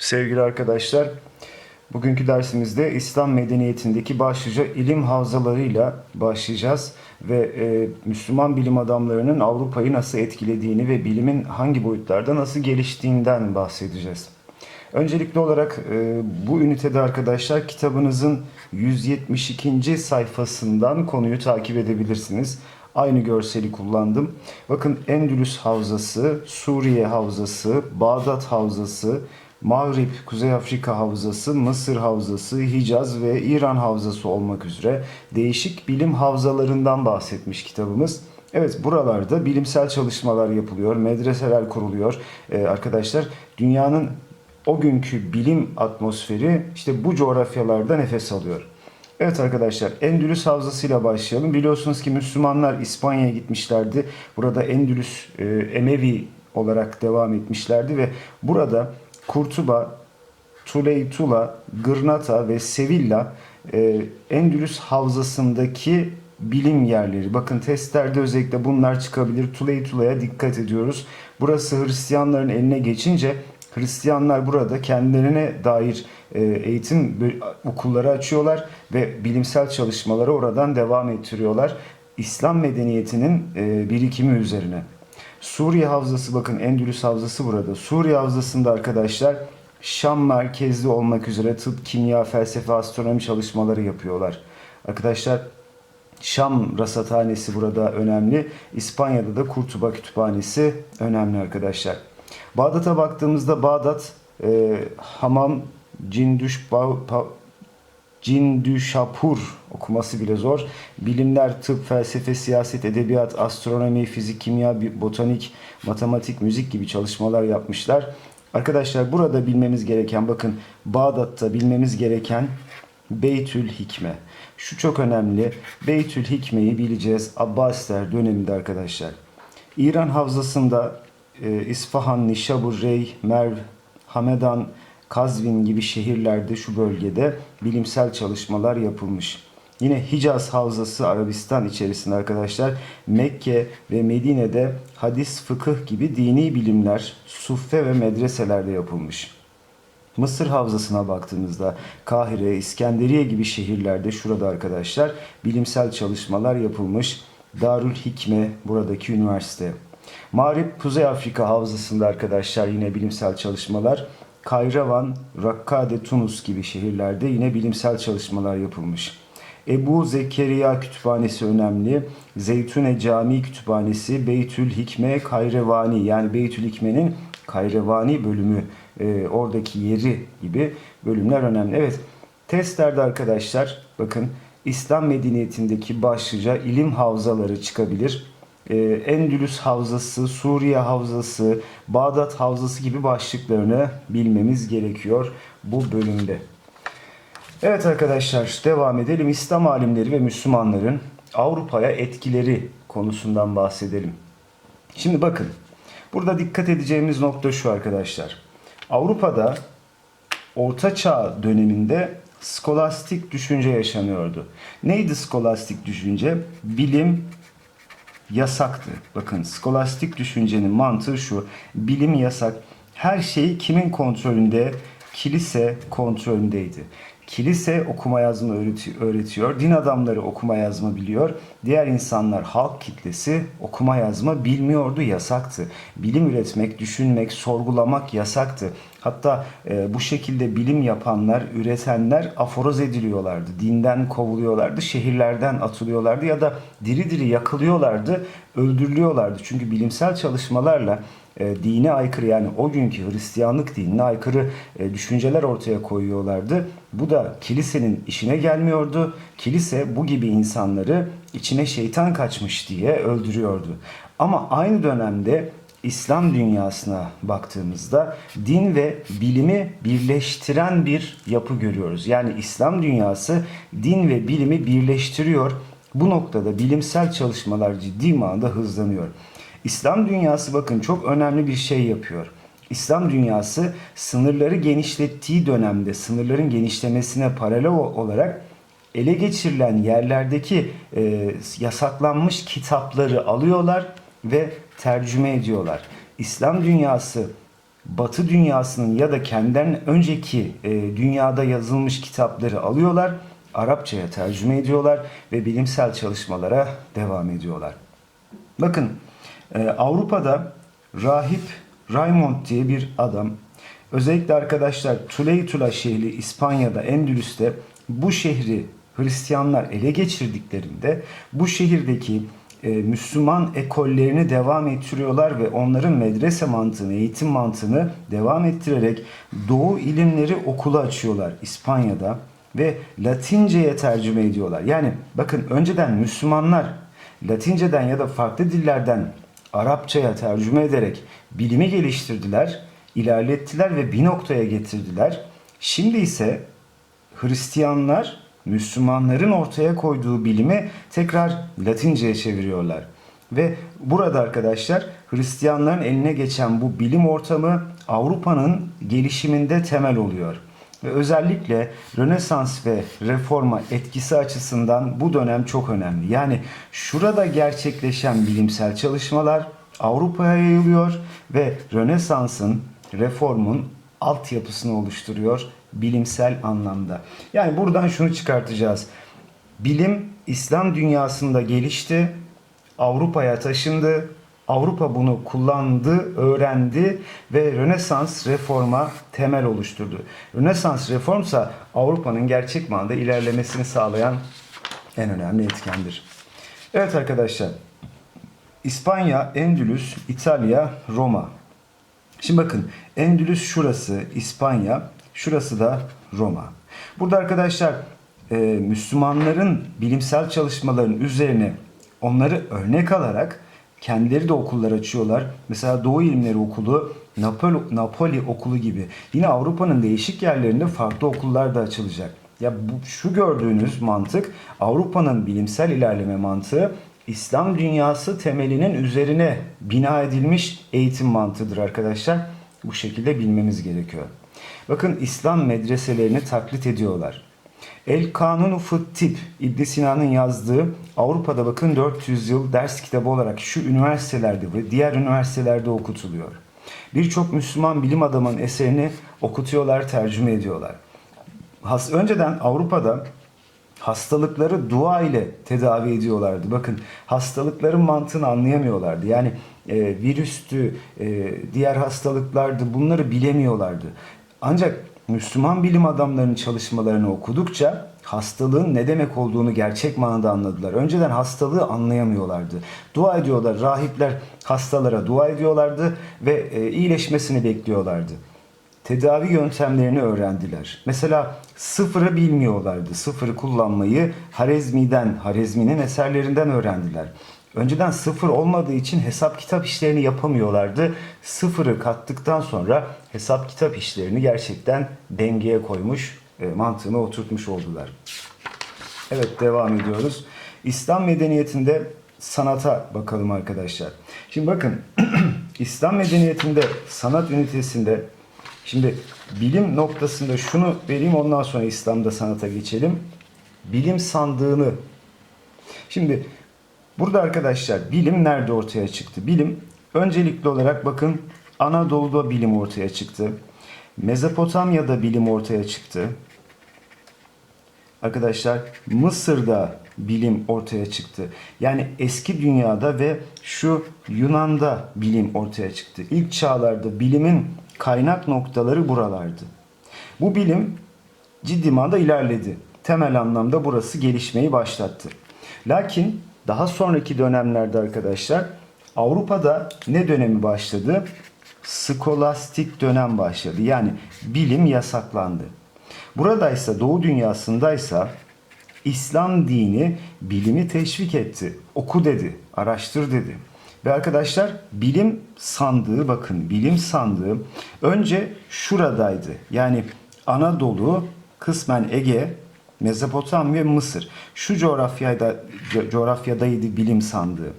Sevgili arkadaşlar, bugünkü dersimizde İslam medeniyetindeki başlıca ilim havzalarıyla başlayacağız ve e, Müslüman bilim adamlarının Avrupa'yı nasıl etkilediğini ve bilimin hangi boyutlarda nasıl geliştiğinden bahsedeceğiz. Öncelikli olarak e, bu ünitede arkadaşlar kitabınızın 172. sayfasından konuyu takip edebilirsiniz. Aynı görseli kullandım. Bakın Endülüs Havzası, Suriye Havzası, Bağdat Havzası, Mağrip, Kuzey Afrika Havzası, Mısır Havzası, Hicaz ve İran Havzası olmak üzere değişik bilim havzalarından bahsetmiş kitabımız. Evet buralarda bilimsel çalışmalar yapılıyor, medreseler kuruluyor. Ee, arkadaşlar dünyanın o günkü bilim atmosferi işte bu coğrafyalarda nefes alıyor. Evet arkadaşlar Endülüs Havzası'yla başlayalım. Biliyorsunuz ki Müslümanlar İspanya'ya gitmişlerdi. Burada Endülüs e, Emevi olarak devam etmişlerdi ve burada Kurtuba, Tuleytula, Gırnata ve Sevilla e, Endülüs Havzası'ndaki bilim yerleri. Bakın testlerde özellikle bunlar çıkabilir. Tuleytula'ya dikkat ediyoruz. Burası Hristiyanların eline geçince Hristiyanlar burada kendilerine dair e, eğitim okulları açıyorlar ve bilimsel çalışmaları oradan devam ettiriyorlar. İslam medeniyetinin e, birikimi üzerine. Suriye Havzası bakın Endülüs Havzası burada. Suriye Havzası'nda arkadaşlar Şam merkezli olmak üzere tıp, kimya, felsefe, astronomi çalışmaları yapıyorlar. Arkadaşlar Şam Rasathanesi burada önemli. İspanya'da da Kurtuba Kütüphanesi önemli arkadaşlar. Bağdat'a baktığımızda Bağdat e, Hamam Cindüş Ba- Pa- Cindüşapur okuması bile zor. Bilimler, tıp, felsefe, siyaset, edebiyat, astronomi, fizik, kimya, botanik, matematik, müzik gibi çalışmalar yapmışlar. Arkadaşlar burada bilmemiz gereken bakın Bağdat'ta bilmemiz gereken Beytül Hikme. Şu çok önemli. Beytül Hikme'yi bileceğiz Abbasiler döneminde arkadaşlar. İran havzasında e, İsfahan, Nişabur, Rey, Merv, Hamedan, Kazvin gibi şehirlerde şu bölgede bilimsel çalışmalar yapılmış. Yine Hicaz Havzası Arabistan içerisinde arkadaşlar Mekke ve Medine'de hadis, fıkıh gibi dini bilimler, suffe ve medreselerde yapılmış. Mısır Havzası'na baktığımızda Kahire, İskenderiye gibi şehirlerde şurada arkadaşlar bilimsel çalışmalar yapılmış. Darül Hikme buradaki üniversite. Mağrip Kuzey Afrika Havzası'nda arkadaşlar yine bilimsel çalışmalar. Kayravan, Rakkade, Tunus gibi şehirlerde yine bilimsel çalışmalar yapılmış. Ebu Zekeriya Kütüphanesi önemli. Zeytune Camii Kütüphanesi, Beytül Hikme Kayrevani yani Beytül Hikme'nin Kayrevani bölümü e, oradaki yeri gibi bölümler önemli. Evet testlerde arkadaşlar bakın İslam medeniyetindeki başlıca ilim havzaları çıkabilir. Ee, Endülüs Havzası, Suriye Havzası, Bağdat Havzası gibi başlıklarını bilmemiz gerekiyor bu bölümde. Evet arkadaşlar devam edelim. İslam alimleri ve Müslümanların Avrupa'ya etkileri konusundan bahsedelim. Şimdi bakın burada dikkat edeceğimiz nokta şu arkadaşlar. Avrupa'da Orta Çağ döneminde skolastik düşünce yaşanıyordu. Neydi skolastik düşünce? Bilim, yasaktı. Bakın skolastik düşüncenin mantığı şu. Bilim yasak. Her şey kimin kontrolünde? Kilise kontrolündeydi. Kilise okuma yazma öğreti- öğretiyor. Din adamları okuma yazma biliyor. Diğer insanlar halk kitlesi okuma yazma bilmiyordu, yasaktı. Bilim üretmek, düşünmek, sorgulamak yasaktı. Hatta e, bu şekilde bilim yapanlar, üretenler aforoz ediliyorlardı. Dinden kovuluyorlardı, şehirlerden atılıyorlardı ya da diri diri yakılıyorlardı, öldürülüyorlardı. Çünkü bilimsel çalışmalarla e, dine aykırı yani o günkü Hristiyanlık dinine aykırı e, düşünceler ortaya koyuyorlardı. Bu da kilisenin işine gelmiyordu. Kilise bu gibi insanları içine şeytan kaçmış diye öldürüyordu. Ama aynı dönemde İslam dünyasına baktığımızda din ve bilimi birleştiren bir yapı görüyoruz. Yani İslam dünyası din ve bilimi birleştiriyor. Bu noktada bilimsel çalışmalar ciddi manada hızlanıyor. İslam dünyası bakın çok önemli bir şey yapıyor. İslam dünyası sınırları genişlettiği dönemde sınırların genişlemesine paralel olarak ele geçirilen yerlerdeki e, yasaklanmış kitapları alıyorlar ve tercüme ediyorlar. İslam dünyası Batı dünyasının ya da kendilerinin önceki e, dünyada yazılmış kitapları alıyorlar, Arapçaya tercüme ediyorlar ve bilimsel çalışmalara devam ediyorlar. Bakın e, Avrupa'da rahip Raymond diye bir adam özellikle arkadaşlar Tuleytula şehri İspanya'da Endülüs'te bu şehri Hristiyanlar ele geçirdiklerinde bu şehirdeki e, Müslüman ekollerini devam ettiriyorlar ve onların medrese mantığını, eğitim mantığını devam ettirerek Doğu ilimleri okulu açıyorlar İspanya'da ve Latince'ye tercüme ediyorlar. Yani bakın önceden Müslümanlar Latinceden ya da farklı dillerden Arapçaya tercüme ederek bilimi geliştirdiler, ilerlettiler ve bir noktaya getirdiler. Şimdi ise Hristiyanlar Müslümanların ortaya koyduğu bilimi tekrar Latince'ye çeviriyorlar. Ve burada arkadaşlar Hristiyanların eline geçen bu bilim ortamı Avrupa'nın gelişiminde temel oluyor. Ve özellikle Rönesans ve Reforma etkisi açısından bu dönem çok önemli. Yani şurada gerçekleşen bilimsel çalışmalar Avrupa'ya yayılıyor ve Rönesans'ın, Reform'un altyapısını oluşturuyor bilimsel anlamda. Yani buradan şunu çıkartacağız. Bilim İslam dünyasında gelişti, Avrupa'ya taşındı. Avrupa bunu kullandı, öğrendi ve Rönesans reforma temel oluşturdu. Rönesans reformsa Avrupa'nın gerçek manada ilerlemesini sağlayan en önemli etkendir. Evet arkadaşlar. İspanya, Endülüs, İtalya, Roma. Şimdi bakın Endülüs şurası İspanya, şurası da Roma. Burada arkadaşlar e, Müslümanların bilimsel çalışmaların üzerine onları örnek alarak kendileri de okullar açıyorlar. Mesela Doğu İlimleri Okulu, Napoli, Napoli Okulu gibi. Yine Avrupa'nın değişik yerlerinde farklı okullar da açılacak. Ya bu şu gördüğünüz mantık Avrupa'nın bilimsel ilerleme mantığı İslam dünyası temelinin üzerine bina edilmiş eğitim mantığıdır arkadaşlar. Bu şekilde bilmemiz gerekiyor. Bakın İslam medreselerini taklit ediyorlar. El Kanunu Fıt Tip İbn Sina'nın yazdığı Avrupa'da bakın 400 yıl ders kitabı olarak şu üniversitelerde ve diğer üniversitelerde okutuluyor. Birçok Müslüman bilim adamının eserini okutuyorlar, tercüme ediyorlar. Has, önceden Avrupa'da hastalıkları dua ile tedavi ediyorlardı. Bakın hastalıkların mantığını anlayamıyorlardı. Yani e, virüstü, e, diğer hastalıklardı bunları bilemiyorlardı. Ancak Müslüman bilim adamlarının çalışmalarını okudukça hastalığın ne demek olduğunu gerçek manada anladılar. Önceden hastalığı anlayamıyorlardı. Dua ediyorlar. Rahipler hastalara dua ediyorlardı ve e, iyileşmesini bekliyorlardı. Tedavi yöntemlerini öğrendiler. Mesela sıfırı bilmiyorlardı. Sıfırı kullanmayı Harezmi'den, Harezmi'nin eserlerinden öğrendiler. Önceden sıfır olmadığı için hesap kitap işlerini yapamıyorlardı. Sıfırı kattıktan sonra hesap kitap işlerini gerçekten dengeye koymuş, e, mantığına oturtmuş oldular. Evet devam ediyoruz. İslam medeniyetinde sanata bakalım arkadaşlar. Şimdi bakın İslam medeniyetinde sanat ünitesinde şimdi bilim noktasında şunu vereyim ondan sonra İslam'da sanata geçelim. Bilim sandığını Şimdi burada arkadaşlar bilim nerede ortaya çıktı? Bilim öncelikli olarak bakın Anadolu'da bilim ortaya çıktı. Mezopotamya'da bilim ortaya çıktı. Arkadaşlar Mısır'da bilim ortaya çıktı. Yani eski dünyada ve şu Yunan'da bilim ortaya çıktı. İlk çağlarda bilimin kaynak noktaları buralardı. Bu bilim ciddi manada ilerledi. Temel anlamda burası gelişmeyi başlattı. Lakin daha sonraki dönemlerde arkadaşlar Avrupa'da ne dönemi başladı? Skolastik dönem başladı. Yani bilim yasaklandı. Buradaysa Doğu dünyasındaysa İslam dini bilimi teşvik etti. Oku dedi, araştır dedi. Ve arkadaşlar bilim sandığı bakın bilim sandığı önce şuradaydı. Yani Anadolu, kısmen Ege, Mezopotamya ve Mısır. Şu coğrafyada coğrafyadaydı bilim sandığı.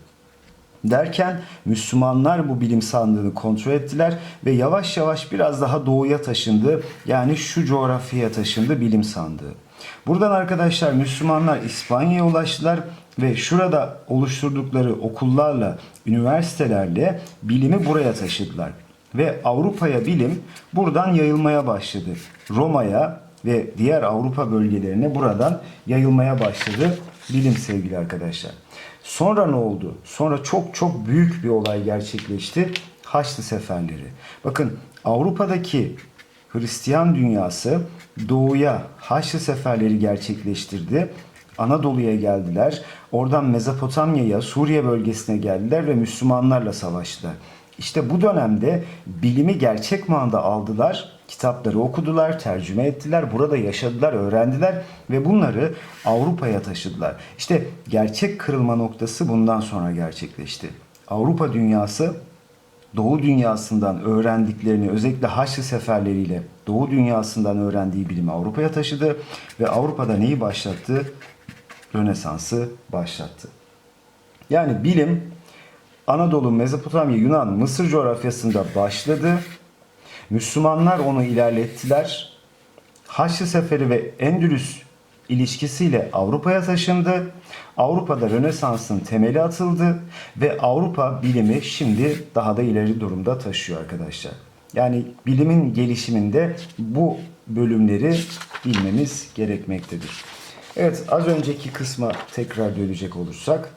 Derken Müslümanlar bu bilim sandığını kontrol ettiler ve yavaş yavaş biraz daha doğuya taşındı. Yani şu coğrafyaya taşındı bilim sandığı. Buradan arkadaşlar Müslümanlar İspanya'ya ulaştılar ve şurada oluşturdukları okullarla, üniversitelerle bilimi buraya taşıdılar. Ve Avrupa'ya bilim buradan yayılmaya başladı. Roma'ya ve diğer Avrupa bölgelerine buradan yayılmaya başladı bilim sevgili arkadaşlar. Sonra ne oldu? Sonra çok çok büyük bir olay gerçekleşti. Haçlı seferleri. Bakın Avrupa'daki Hristiyan dünyası doğuya Haçlı seferleri gerçekleştirdi. Anadolu'ya geldiler. Oradan Mezopotamya'ya, Suriye bölgesine geldiler ve Müslümanlarla savaştılar. İşte bu dönemde bilimi gerçek manada aldılar, kitapları okudular, tercüme ettiler, burada yaşadılar, öğrendiler ve bunları Avrupa'ya taşıdılar. İşte gerçek kırılma noktası bundan sonra gerçekleşti. Avrupa dünyası Doğu dünyasından öğrendiklerini özellikle Haçlı seferleriyle Doğu dünyasından öğrendiği bilimi Avrupa'ya taşıdı ve Avrupa'da neyi başlattı? Rönesans'ı başlattı. Yani bilim Anadolu, Mezopotamya, Yunan, Mısır coğrafyasında başladı. Müslümanlar onu ilerlettiler. Haçlı Seferi ve Endülüs ilişkisiyle Avrupa'ya taşındı. Avrupa'da Rönesans'ın temeli atıldı ve Avrupa bilimi şimdi daha da ileri durumda taşıyor arkadaşlar. Yani bilimin gelişiminde bu bölümleri bilmemiz gerekmektedir. Evet az önceki kısma tekrar dönecek olursak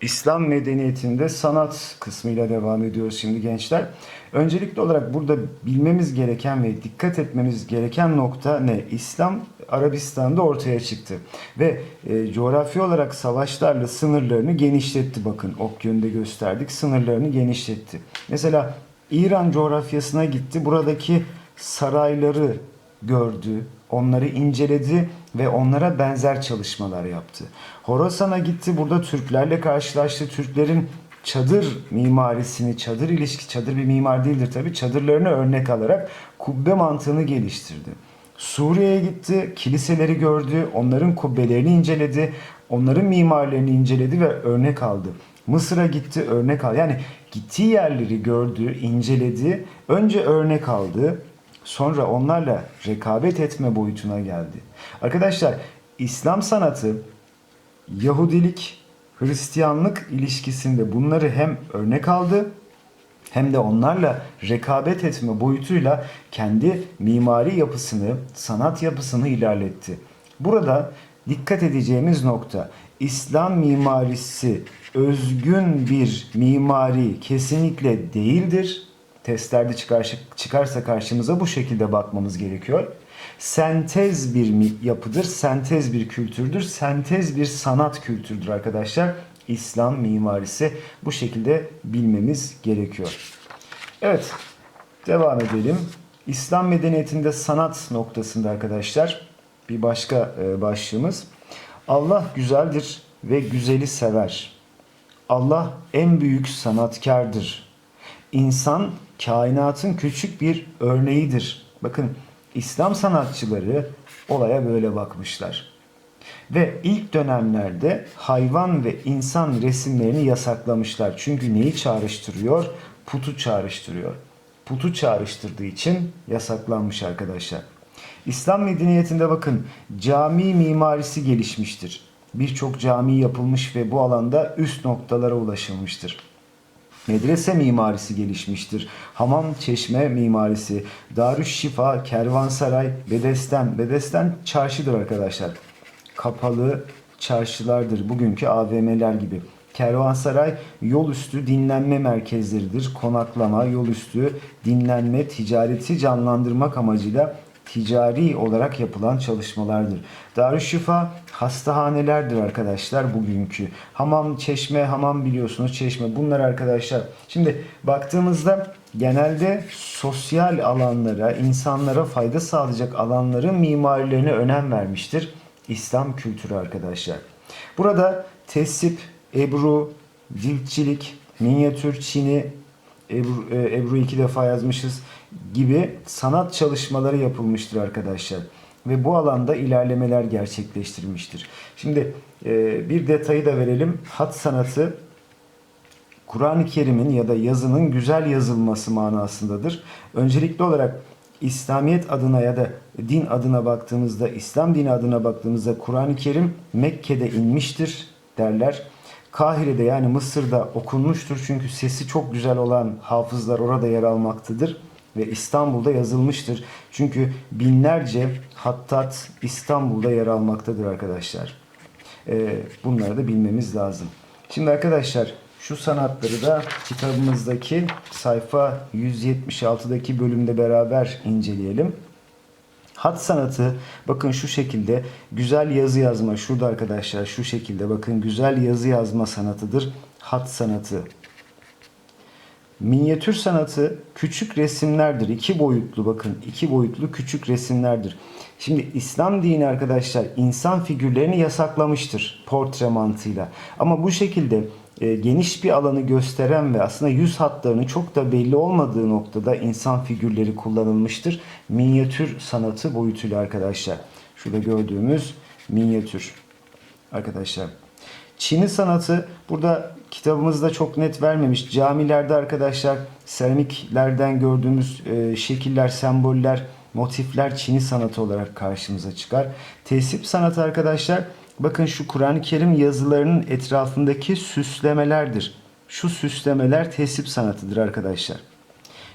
İslam medeniyetinde sanat kısmıyla devam ediyoruz şimdi gençler. Öncelikli olarak burada bilmemiz gereken ve dikkat etmemiz gereken nokta ne? İslam Arabistan'da ortaya çıktı ve e, coğrafi olarak savaşlarla sınırlarını genişletti. Bakın ok yönünde gösterdik sınırlarını genişletti. Mesela İran coğrafyasına gitti. Buradaki sarayları gördü, onları inceledi ve onlara benzer çalışmalar yaptı. Horasan'a gitti, burada Türklerle karşılaştı. Türklerin çadır mimarisini, çadır ilişki, çadır bir mimar değildir tabi, çadırlarını örnek alarak kubbe mantığını geliştirdi. Suriye'ye gitti, kiliseleri gördü, onların kubbelerini inceledi, onların mimarlarını inceledi ve örnek aldı. Mısır'a gitti, örnek aldı. Yani gittiği yerleri gördü, inceledi, önce örnek aldı, sonra onlarla rekabet etme boyutuna geldi. Arkadaşlar İslam sanatı Yahudilik, Hristiyanlık ilişkisinde bunları hem örnek aldı hem de onlarla rekabet etme boyutuyla kendi mimari yapısını, sanat yapısını ilerletti. Burada dikkat edeceğimiz nokta İslam mimarisi özgün bir mimari kesinlikle değildir. Testlerde çıkar, çıkarsa karşımıza bu şekilde bakmamız gerekiyor. Sentez bir yapıdır, sentez bir kültürdür, sentez bir sanat kültürdür arkadaşlar. İslam mimarisi bu şekilde bilmemiz gerekiyor. Evet, devam edelim. İslam medeniyetinde sanat noktasında arkadaşlar bir başka e, başlığımız. Allah güzeldir ve güzeli sever. Allah en büyük sanatkardır. İnsan kainatın küçük bir örneğidir. Bakın İslam sanatçıları olaya böyle bakmışlar. Ve ilk dönemlerde hayvan ve insan resimlerini yasaklamışlar. Çünkü neyi çağrıştırıyor? Putu çağrıştırıyor. Putu çağrıştırdığı için yasaklanmış arkadaşlar. İslam medeniyetinde bakın cami mimarisi gelişmiştir. Birçok cami yapılmış ve bu alanda üst noktalara ulaşılmıştır. Medrese mimarisi gelişmiştir. Hamam, çeşme mimarisi, Darüşşifa, Kervansaray, Bedesten. Bedesten çarşıdır arkadaşlar. Kapalı çarşılardır. Bugünkü AVM'ler gibi. Kervansaray yol üstü dinlenme merkezleridir. Konaklama, yol üstü dinlenme, ticareti canlandırmak amacıyla ticari olarak yapılan çalışmalardır. Darüşşifa hastahanelerdir arkadaşlar bugünkü. Hamam, çeşme, hamam biliyorsunuz çeşme bunlar arkadaşlar. Şimdi baktığımızda genelde sosyal alanlara, insanlara fayda sağlayacak alanların mimarilerine önem vermiştir. İslam kültürü arkadaşlar. Burada tesip, ebru, ciltçilik, minyatür, çini, Ebru, e, Ebru iki defa yazmışız gibi sanat çalışmaları yapılmıştır arkadaşlar. Ve bu alanda ilerlemeler gerçekleştirilmiştir. Şimdi e, bir detayı da verelim. Hat sanatı Kur'an-ı Kerim'in ya da yazının güzel yazılması manasındadır. Öncelikli olarak İslamiyet adına ya da din adına baktığımızda, İslam dini adına baktığımızda Kur'an-ı Kerim Mekke'de inmiştir derler. Kahire'de yani Mısır'da okunmuştur. Çünkü sesi çok güzel olan hafızlar orada yer almaktadır. Ve İstanbul'da yazılmıştır. Çünkü binlerce hattat İstanbul'da yer almaktadır arkadaşlar. Ee, bunları da bilmemiz lazım. Şimdi arkadaşlar şu sanatları da kitabımızdaki sayfa 176'daki bölümde beraber inceleyelim. Hat sanatı bakın şu şekilde güzel yazı yazma şurada arkadaşlar şu şekilde bakın güzel yazı yazma sanatıdır. Hat sanatı. Minyatür sanatı küçük resimlerdir. İki boyutlu bakın iki boyutlu küçük resimlerdir. Şimdi İslam dini arkadaşlar insan figürlerini yasaklamıştır portre mantığıyla. Ama bu şekilde e, geniş bir alanı gösteren ve aslında yüz hatlarının çok da belli olmadığı noktada insan figürleri kullanılmıştır. Minyatür sanatı boyutuyla arkadaşlar. Şurada gördüğümüz minyatür arkadaşlar. Çini sanatı burada kitabımızda çok net vermemiş. Camilerde arkadaşlar seramiklerden gördüğümüz e, şekiller, semboller, motifler Çini sanatı olarak karşımıza çıkar. Tesip sanatı arkadaşlar bakın şu Kur'an-ı Kerim yazılarının etrafındaki süslemelerdir. Şu süslemeler tesip sanatıdır arkadaşlar.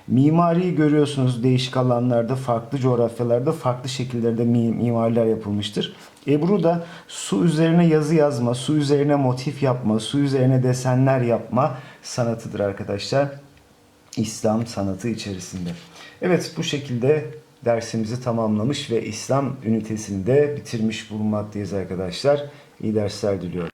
Mimariyi görüyorsunuz değişik alanlarda, farklı coğrafyalarda, farklı şekillerde mi- mimariler yapılmıştır. Ebru da su üzerine yazı yazma, su üzerine motif yapma, su üzerine desenler yapma sanatıdır arkadaşlar. İslam sanatı içerisinde. Evet bu şekilde dersimizi tamamlamış ve İslam ünitesini de bitirmiş bulunmaktayız arkadaşlar. İyi dersler diliyorum.